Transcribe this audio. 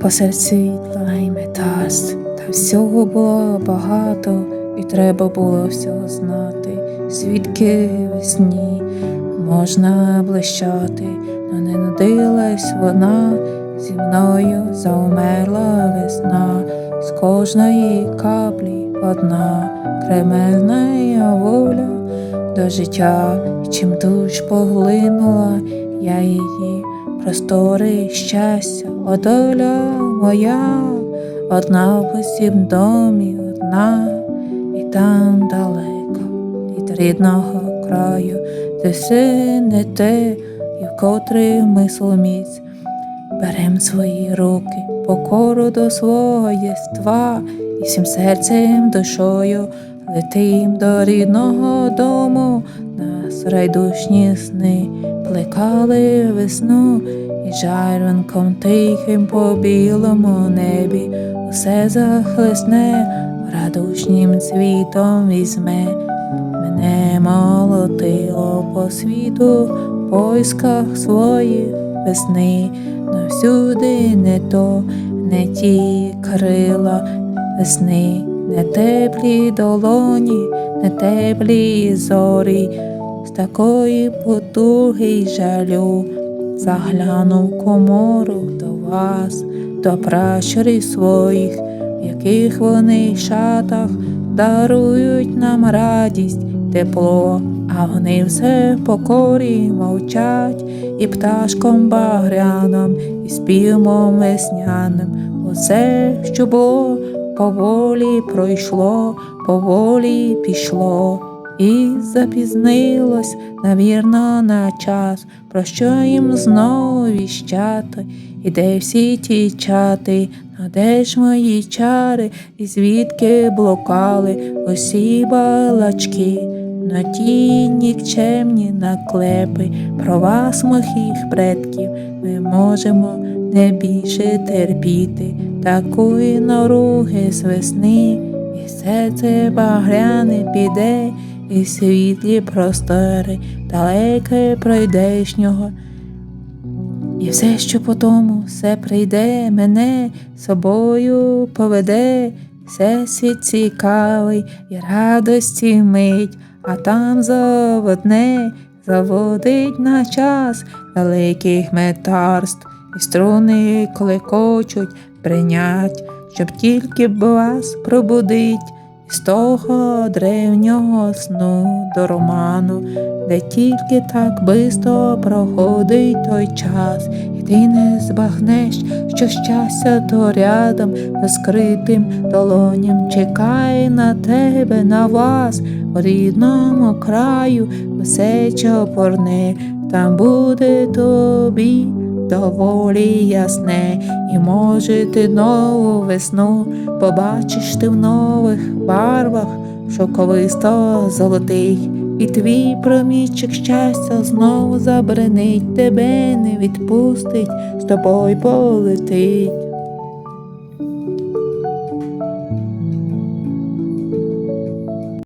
Посеред світла й метаст, та всього було багато, і треба було всього знати. Звідки весні можна блищати, но не нудилась вона, зі мною заумерла весна, з кожної каплі одна кремельна воля до життя, і чим душ поглинула я її простори щастя, о доля моя, одна в усім домі, одна, і там далеко, від рідного краю, де все не те, і вкотре мисло міць. Берем свої руки, покору до свого єства, і всім серцем, душою летим до рідного дому, райдушні сни плекали весну, і жарвинком тихим по білому небі усе захлесне, радушнім цвітом візьме. Мене молотило по світу в поисках своїх весни, но всюди не то, не ті крила весни, не теплі долоні, не теплі зорі, з такої потуги й жалю заглянув комору до вас, до пращурів своїх, в яких вони шатах дарують нам радість, тепло, а вони все покорі мовчать, і пташком багряним, і співом весняним. Усе, що було, поволі пройшло, поволі пішло. І запізнилось, навірно, на час, про що їм знову віщати, і де всі ті чати, а де ж мої чари, і звідки блукали усі балачки, на ті нікчемні наклепи, про вас, моїх предків, ми можемо не більше терпіти. Такої наруги з весни, і все це багряне піде і світлі простори, далеке пройдешнього. І все, що по тому, все прийде, мене собою поведе, все світ цікавий і радості мить, а там заводне заводить на час великих метарств, і струни клекочуть прийнять, щоб тільки б вас пробудить. З того древнього сну до роману, де тільки так бисто проходить той час, і ти не збагнеш, що щастя то рядом розкритим долоням чекає на тебе, на вас, у рідному краю, усе чопорне, там буде тобі доволі ясне, і може ти нову весну побачиш ти в нових барвах, шоковисто золотих, і твій промічок щастя знову забренить, тебе не відпустить, з тобою полетить.